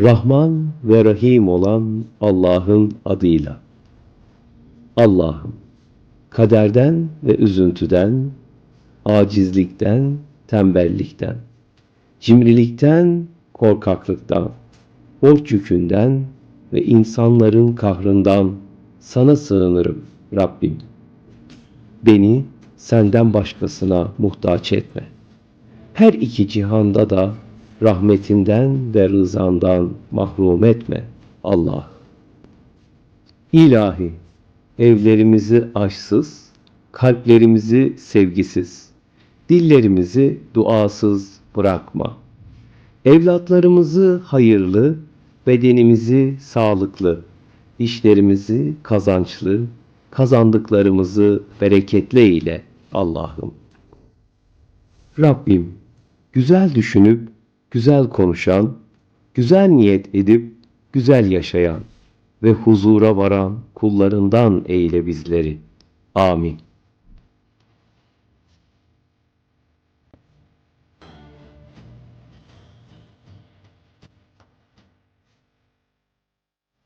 Rahman ve Rahim olan Allah'ın adıyla. Allah'ım, kaderden ve üzüntüden, acizlikten, tembellikten, cimrilikten, korkaklıktan, borç yükünden ve insanların kahrından sana sığınırım Rabbim. Beni senden başkasına muhtaç etme. Her iki cihanda da rahmetinden ve rızandan mahrum etme Allah. İlahi, evlerimizi aşsız, kalplerimizi sevgisiz, dillerimizi duasız bırakma. Evlatlarımızı hayırlı, bedenimizi sağlıklı, işlerimizi kazançlı, kazandıklarımızı bereketli eyle Allah'ım. Rabbim, güzel düşünüp, güzel konuşan, güzel niyet edip, güzel yaşayan ve huzura varan kullarından eyle bizleri. Amin.